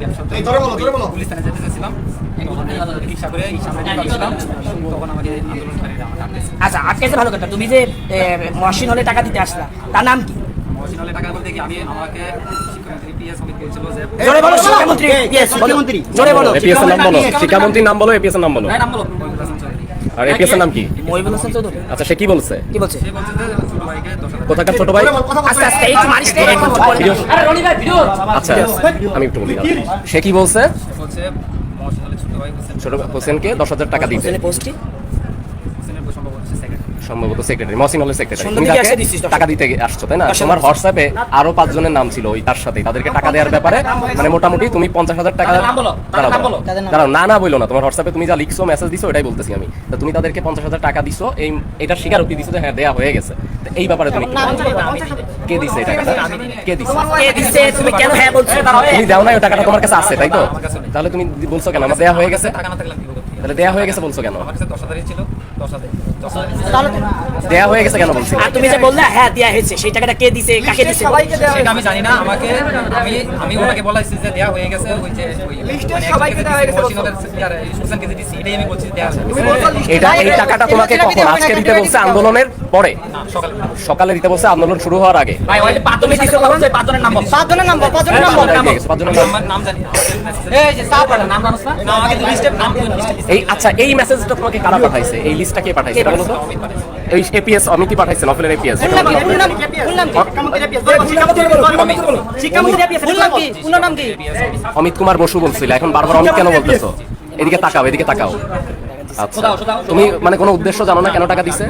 Police থানায় যেতে চাইছিলাম রিক্সা করে সামনে দিয়ে তখন আমাকে আন্দোলনকারীরা আমাকে আটকেছে আচ্ছা আটকেছে ভালো কথা তুমি যে মহসিন হলে টাকা দিতে আসলা তার নাম কি? মহাসিনালে টাকা বলতে কি আমি আমাকে শিক্ষামন্ত্রী জোরে বলো বলো। এপিএস নাম বলো শিক্ষামন্ত্রীর নাম বলো এপিএস নাম বলো। নাম বলো। আর এই এর নাম কি? মহিবুল হোসেন চৌধুরী। আচ্ছা সে কি বলছে? কি বলছে? সে বলছে কোথাকার ছোট ভাই? আচ্ছা আচ্ছা এই মারিস না, এখন চুপ করে। আরে রনি ভাই ভিডিও। আচ্ছা আমি একটু বলি সে কি বলছে? বলছে মহাসিনালে ছোট ভাই হোসেন। ছোট হোসেনকে দশ হাজার টাকা দিতে। সম্ভবত সেক্রেটারি মহসিন হলের সেক্রেটারি তুমি। টাকা দিতে আসছো তাই না? তোমার হোয়াটসঅ্যাপে আরও পাঁচজনের নাম ছিল ওই তার সাথে তাদেরকে টাকা দেওয়ার ব্যাপারে মানে মোটামুটি তুমি পঞ্চাশ হাজার টাকা দাঁড়াও, না না বলল না। তোমার হোয়াটসঅ্যাপে তুমি যা লিখছো মেসেজ দিছো ওটাই বলতেছি আমি। তো তুমি তাদেরকে পঞ্চাশ হাজার টাকা দিছো এই এটা স্বীকারোক্তি দিছো যে হ্যাঁ দেয়া হয়ে গেছে। এই ব্যাপারে তুমি কে দিছে এই টাকাটা কে দিছে? কে দিচ্ছে তুমি কেন হ্যাঁ বলছো? তুমি দাও না ওই টাকাটা তোমার কাছে আছে তাই তো? তাহলে তুমি বলছো কেন? আমার দেয়া হয়ে গেছে। টাকা না থাকলে? তাহলে দেয়া হয়ে গেছে বলছো কেন? আমার কাছে দশ হাজারই ছিল দশ হাজার দেয়া হয়ে গেছে কেন বলছো? আর তুমি যে বললে হ্যাঁ দেয়া হয়েছে সেই টাকাটা কে দিছে কাকে দিছে সেটা আমি জানি না আমাকে আমি আমি ওনাকে বলাইছি যে দেয়া হয়ে গেছে ওই যে ওই মানে সবাইকে দেওয়া হয়ে গেছে সুসান কে দিছি এটাই আমি বলছি দেয়া হয়েছে এটা এই টাকাটা তোমাকে কখন আজকে দিতে বলছে আন্দোলনের পরে? না সকালে। সকালে দিতে বলছে আন্দোলন শুরু হওয়ার আগে। এই আচ্ছা এই মেসেজটা তোমাকে কারা পাঠাইছে? এই লিস্টটা কে পাঠাইছে? এটা বলো তো। এই এপিএস অমিতি পাঠাইছে নফলের এপিএস অমিত কুমার বসু বলছিল এখন বারবার অমিত কেন বলতেছো? এদিকে তাকাও এদিকে তাকাও। আচ্ছা তুমি মানে কোনো উদ্দেশ্য জানো না কেন টাকা দিছে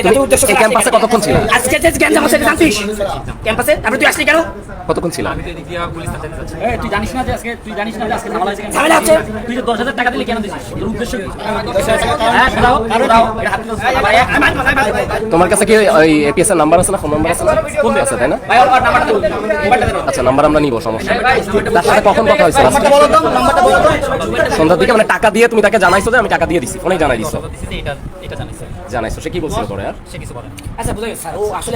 এটা উদ্দেশ্য এই ক্যাম্পাসে কতক্ষণ ছিল আজকে যে এটা জানতিস ক্যাম্পাসে তারপরে তুই আসলি কেন কতক্ষণ ছিল আমি তুই জানিস না যে আজকে তুই জানিস না যে আজকে ঝামেলা হয়েছে ঝামেলা হচ্ছে তুই যে টাকা দিলি কেন দিছিস উদ্দেশ্য কি হ্যাঁ দাও দাও তোমার কাছে কি ওই এপিএস এর নাম্বার আছে না ফোন নাম্বার আছে না ফোন আছে তাই না ভাই ওর নাম্বারটা দাও আচ্ছা নাম্বার আমরা নিব সমস্যা। তার সাথে কখন কথা হয়েছে? সন্ধ্যার দিকে মানে টাকা দিয়ে তুমি তাকে জানাইছো যে আমি টাকা দিয়ে দিছি। ফোনে জানাই দিছো। এটা এটা জানিস জানাইছো। সে কি বলছিল পরে আর সে কিছু বলে আচ্ছা বুঝা গেছে স্যার ও আসলে